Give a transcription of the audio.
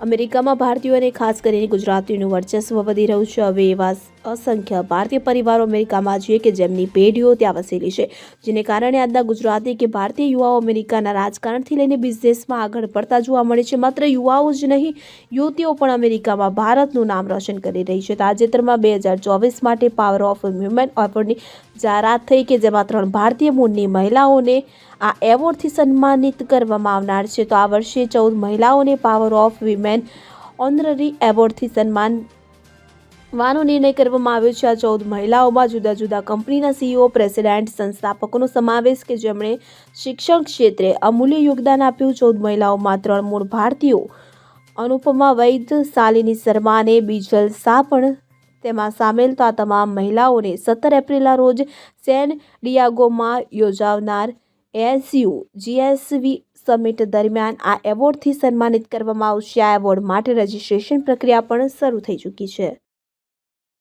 અમેરિકામાં ભારતીયો અને ખાસ કરીને ગુજરાતીઓનું વર્ચસ્વ વધી રહ્યું છે. હવે એવા અસંખ્ય ભારતીય પરિવારો અમેરિકામાં છે કે જેમની પેઢીઓ ત્યાં વસેલી છે, જેને કારણે આજના ગુજરાતી કે ભારતીય યુવાઓ અમેરિકાના રાજકારણથી લઈને બિઝનેસમાં આગળ પડતા જોવા મળે છે. માત્ર યુવાઓ જ નહીં, યુવતીઓ પણ અમેરિકામાં ભારતનું નામ રોશન કરી રહી છે. તાજેતરમાં બે હજાર ચોવીસ માટે પાવર ઓફ વ્યુમેન એવોર્ડની જાહેરાત થઈ કે જેમાં ત્રણ ભારતીય મૂળની મહિલાઓને આ એવોર્ડથી સન્માનિત કરવામાં આવનાર છે. તો આ વર્ષે ચૌદ મહિલાઓને પાવર ઓફ વિમેન ઓનરરી એવોર્ડથી સન્માન વાનો નિર્ણય કરવામાં આવ્યો છે. આ ચૌદ મહિલાઓમાં જુદા જુદા કંપનીના સીઈઓ પ્રેસિડેન્ટ, સંસ્થાપકોનો સમાવેશ કે જેમણે શિક્ષણ ક્ષેત્રે અમૂલ્ય યોગદાન આપ્યું. ચૌદ મહિલાઓમાં ત્રણ મૂળ ભારતીયો. અનુપમા વૈદ શાલિની શર્મા અને બીજલ શાહ પણ તેમાં સામેલ. તો આ તમામ મહિલાઓને સત્તર એપ્રિલના રોજ સેન ડિયાગોમાં યોજાનાર એસયુ જીએસવી સમિટ દરમિયાન આ એવોર્ડથી સન્માનિત કરવામાં આવશે. આ એવોર્ડ માટે રજિસ્ટ્રેશન પ્રક્રિયા પણ શરૂ થઈ ચૂકી છે.